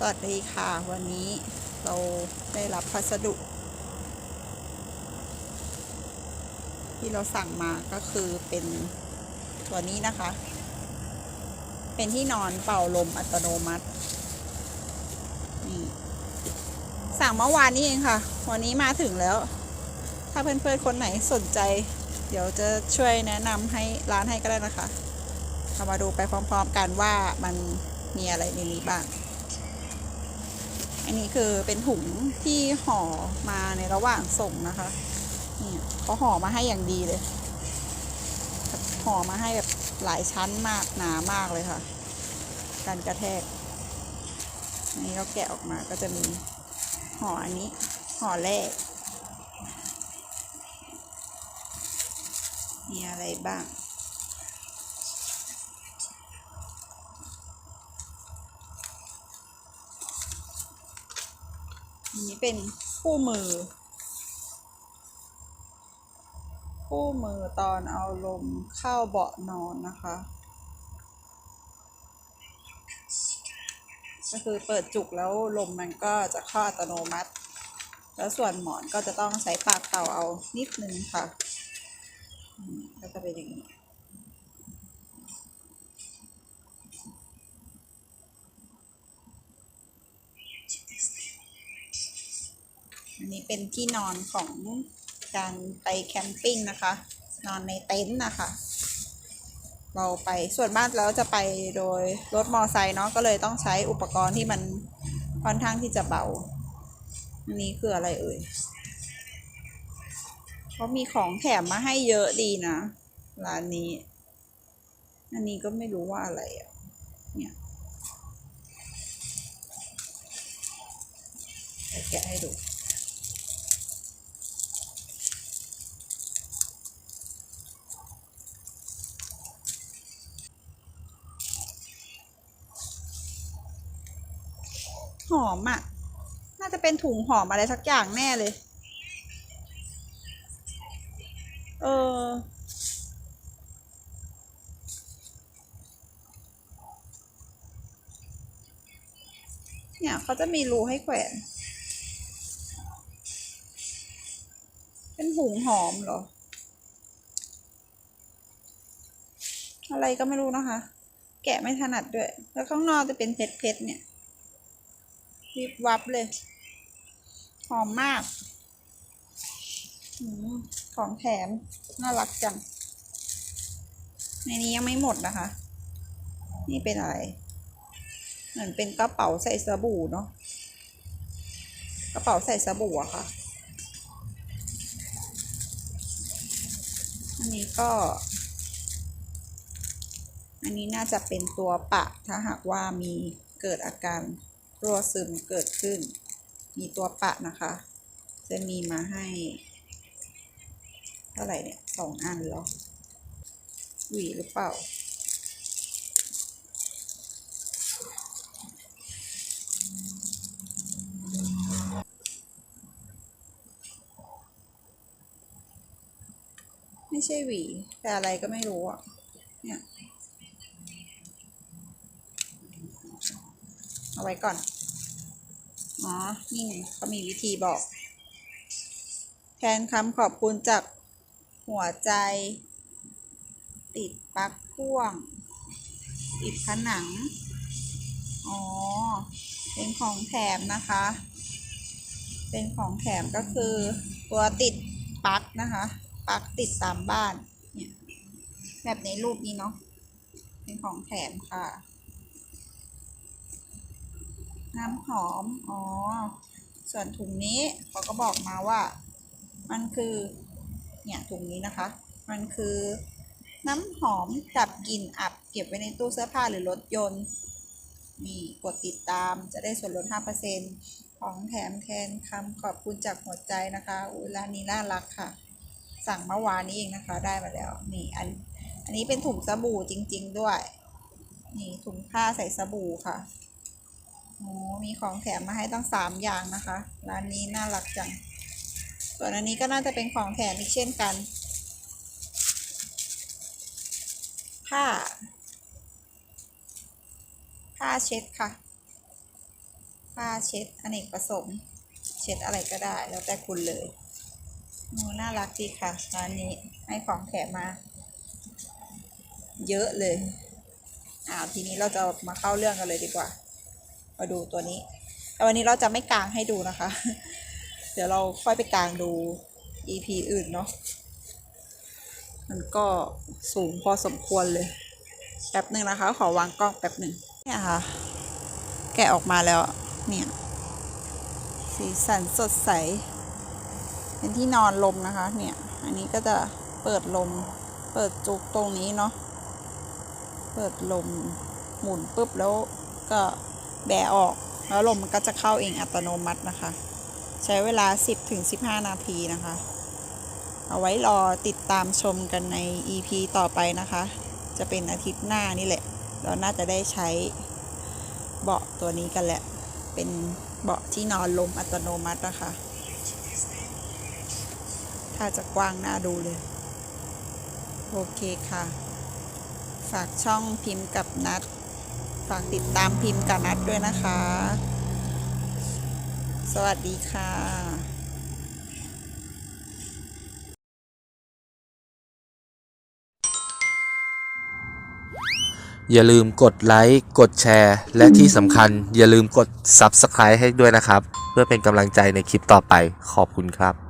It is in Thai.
สวัสดีค่ะวันนี้เราได้รับพัสดุ ที่เราสั่งมาก็คือเป็นตัวนี้นะคะ เป็นที่นอนเป่าลมอัตโนมัตินี่สั่งเมื่อวานนี้เองค่ะ วันนี้มาถึงแล้ว ถ้าเพื่อนๆคนไหนสนใจ เดี๋ยวจะช่วยแนะนำให้ร้านให้ก็ได้นะคะเรามาดูไปพร้อมๆกันว่ามันมีอะไรในนี้บ้าง อันนี้คือเป็นถุงที่ห่อมาในระหว่างส่งนะคะเนี่เขาห่อมาให้อย่างดีเลยห่อมาให้แบบหลายชั้นมากหนามากเลยค่ะ การกระแทกอันนี้เราแกะออกมาก็จะมีห่ออันนี้ห่อแรก มีอะไรบ้าง นี้เป็นคู่มือ คู่มือตอนเอาลมเข้าเบาะนอนนะคะ ก็คือเปิดจุกแล้วลมมันก็จะเข้าอัตโนมัติ แล้วส่วนหมอนก็จะต้องใช้ปากเต่าเอานิดนึงค่ะก็จะเป็นอย่างนี้ อันนี้เป็นที่นอนของการไปแคมปิ้งนะคะ นอนในเต็นท์นะคะ เราไปส่วนมากแล้วจะไปโดยรถมอไซค์เนาะก็เลยต้องใช้อุปกรณ์ที่มันค่อนข้างที่จะเบา อันนี้คืออะไรเอ่ยเขามีของแถมมาให้เยอะดีนะร้านนี้ อันนี้ก็ไม่รู้ว่าอะไรอะ เนี่ยแกะให้ดู อมอะ น่าจะเป็นถุงหอมอะไรสักอย่างแน่เลย เออ เนี่ยเขาจะมีรูให้แขวน เป็นถุงหอมเหรอ อะไรก็ไม่รู้นะคะ แกะไม่ถนัดด้วย แล้วข้างนอกจะเป็นเพชรเพชรเนี่ย วิบวับเลย หอมมากอของแถม น่ารักจัง ในนี้ยังไม่หมดนะคะ นี่เป็นอะไร เหมือนเป็นกระเป๋าใส่สบู่เนาะ กระเป๋าใส่สบู่อะค่ะ อันนี้ก็ อันนี้น่าจะเป็นตัวปะ ถ้าหากว่ามีเกิดอาการ รั่วซึมเกิดขึ้น มีตัวปะนะคะ จะมีมาให้ เท่าไหร่เนี่ยสองอันหรอหวีหรือเปล่า ไม่ใช่หวี แต่อะไรก็ไม่รู้อะ เนี่ย เอาไว้ก่อน อ๋อ นี่ไงเขามีวิธีบอก แทนคำขอบคุณจากหัวใจ ติดปลั๊กพ่วง ติดผนัง อ๋อ เป็นของแถมนะคะ เป็นของแถมก็คือตัวติดปลั๊กนะคะปลั๊กติดตามบ้าน เนี่ย แบบในรูปนี้เนาะ เป็นของแถมค่ะ น้ำหอม อ๋อ ส่วนถุงนี้เขาก็บอกมาว่า มันคือ เนี่ยถุงนี้นะคะ มันคือน้ำหอมดับกลิ่นอับ เก็บไว้ในตู้เสื้อผ้าหรือรถยนต์ นี่กดติดตามจะได้ส่วนลด 5%ของแถมแทนคำขอบคุณจากหัวใจนะคะอุ้ยร้านนี้น่ารักค่ะ สั่งเมื่อวานนี้เองนะคะ ได้มาแล้ว นี่อัน อันนี้เป็นถุงสบู่จริง ๆ ด้วย นี่ถุงผ้าใส่สบู่ค่ะ โอ้มีของแถมมาให้ตั้งสามอย่างนะคะ ร้านนี้น่ารักจัง ส่วนอันนี้ก็น่าจะเป็นของแถมอีกเช่นกัน ผ้า ผ้าเช็ดค่ะ ผ้าเช็ดอเนกประสงค์เช็ดอะไรก็ได้แล้วแต่คุณเลยโอ้น่ารักดีค่ะ ร้านนี้ให้ของแถมมา เยอะเลยอ้าทีนี้เราจะมาเข้าเรื่องกันเลยดีกว่า มาดูตัวนี้ แต่วันนี้เราจะไม่กลางให้ดูนะคะ เดี๋ยวเราค่อยไปกลางดู EP อื่นเนาะ มันก็สูงพอสมควรเลย แป๊บหนึ่งนะคะ ขอวางกล้องแป๊บหนึ่งเนี่ยค่ะ แกะออกมาแล้ว เนี่ย สีสันสดใส เป็นที่นอนลมนะคะ เนี่ย อันนี้ก็จะเปิดลม เปิดจุกตรงนี้เนาะ เปิดลมหมุนปุ๊บแล้วก็ แบะออก แล้วลมมันก็จะเข้าเองอัตโนมัตินะคะ ใช้เวลา 10ถึง15นาทีนะคะ เอาไว้รอติดตามชมกันใน EP ต่อไปนะคะ จะเป็นอาทิตย์หน้านี่แหละ เราน่าจะได้ใช้เบาะตัวนี้กันแหละ เป็นเบาะที่นอนลมอัตโนมัตินะคะ ถ้าจะกว้างน่าดูเลย โอเคค่ะ ฝากช่องพิมพ์กับนัด ฝากติดตามพิมพ์กับนัดด้วยนะคะ สวัสดีค่ะอย่าลืมกดไลค์ กดแชร์ และที่สำคัญ อย่าลืมกด Subscribe ให้ด้วยนะครับ เพื่อเป็นกำลังใจในคลิปต่อไป ขอบคุณครับ